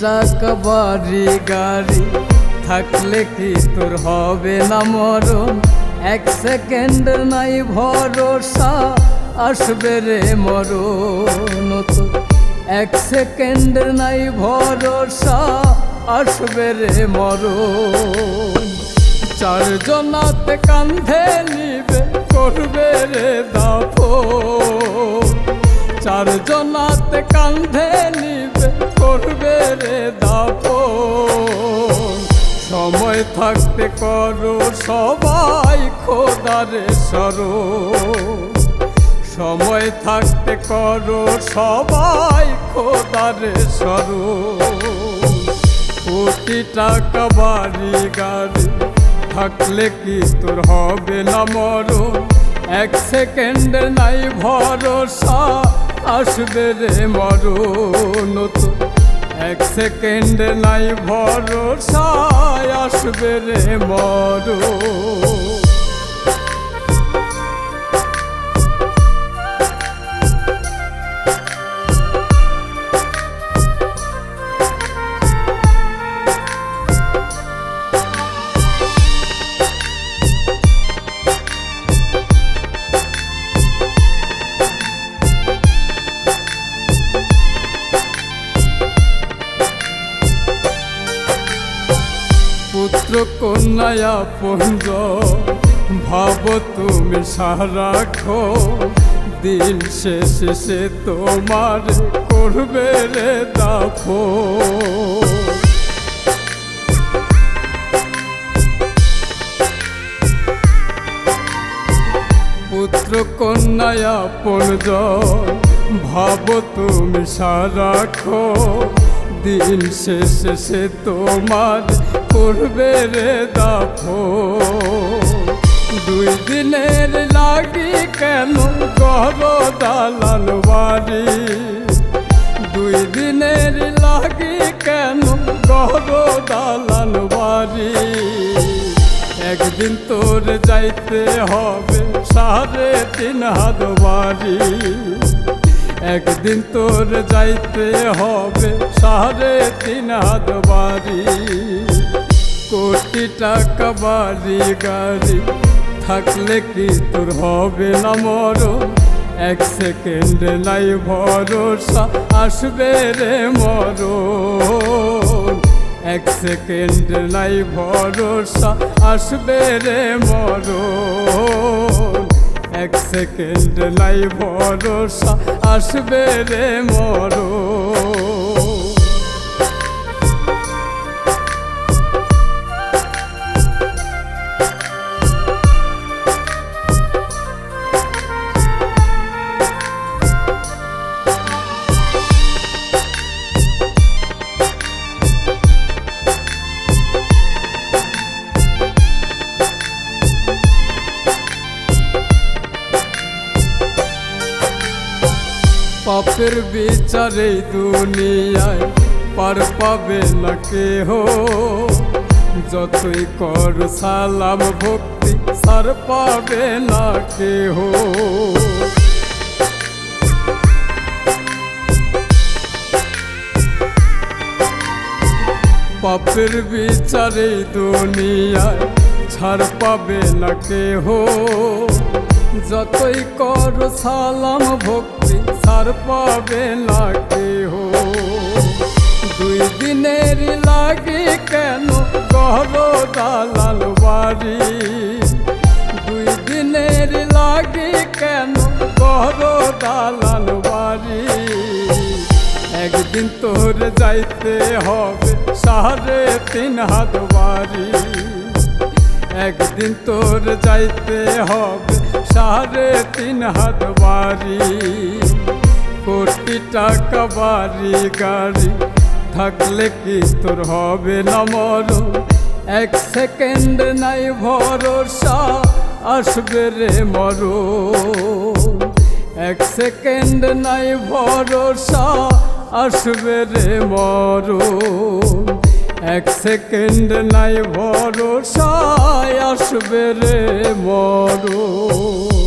টাকা বাড়ি গাড়ি? থাকলে কি তোর হবে না মরণ? এক সেকেন্ড নাই ভরসা, আসবে রে মরণ তো। এক সেকেন্ড নাই ভরসা, আসবে রে মরণ। চারজনাতে কান্ধে নিবে, করবে রে দাফো চারজনাতে কান্ধে নিবে, করবে রে দাফো সময় থাকতে করো সবাই খোদারে সরো সময় থাকতে করো সবাই খোদারে সরো কোটি টাকা বাড়ি গাড়ি থাকলে কি তোর হবে না মরো এক সেকেন্ড নাই ভরসা আসবে রে মরণ তো। এক সেকেন্ড নাই ভরসায় আসবে রে মরণ। কন্যায়া পুঞ্জ, ভাব তুমি সারাখো দিন শেষে সে তোমার করবে রে দাফো পুত্র কন্যায়া পুঞ্জ, ভাব তুমি সারাখো দিন শেষে সে তোমার করবে রে দাফো দুই দিনের লাগি কেন গর দালাল বাড়ি? দুই দিনের লাগি কেন গর দালাল বাড়ি? একদিন তোর যাইতে হবে সাড়ে তিন হাত বাড়ি। একদিন তোর যাইতে হবে সাড়ে তিন হাত বাড়ি। কোটি টাকা বাড়ি গাড়ি, থাকলে কি তোর হবে না মরো? এক সেকেন্ড নাই ভরসা, আসবে রে মরো এক সেকেন্ড নাই ভরসা, আসবে রে মরো এক সেকেন্ড নাই ভরসা, আসবে রে মরো পাপের বিচারে দুনিয়ায় পার পাবে না কেহ। যতই কর সালাম, ভক্তি, সার পাবে না কেহ। পাপের বিচারে দুনিয়ায় ছাড় পাবে না কেহ। যতই কর সালাম, ভক্তি ছাড় পাবে না কেহ। দুই দিনের লাগে কেন গহর দালাল বাড়ি? দুই দিনের লাগে কেন গহর দালাল বাড়ি? একদিন তোর যাইতে হবে সাড়ে তিন হাত বাড়ি। একদিন তোর যাইতে হবে সাড়ে তিন হাত বাড়ি, কোটি টাকা বাড়ি, গাড়ি। থাকলে কি তোর হবে না মরণ? এক সেকেন্ড নাই ভরসা, আসবে রে মরণ। এক সেকেন্ড নাই ভরসা, আসবে রে মরণ। এক সেকেন্ড নাই ভরসা আসবে রে মরণ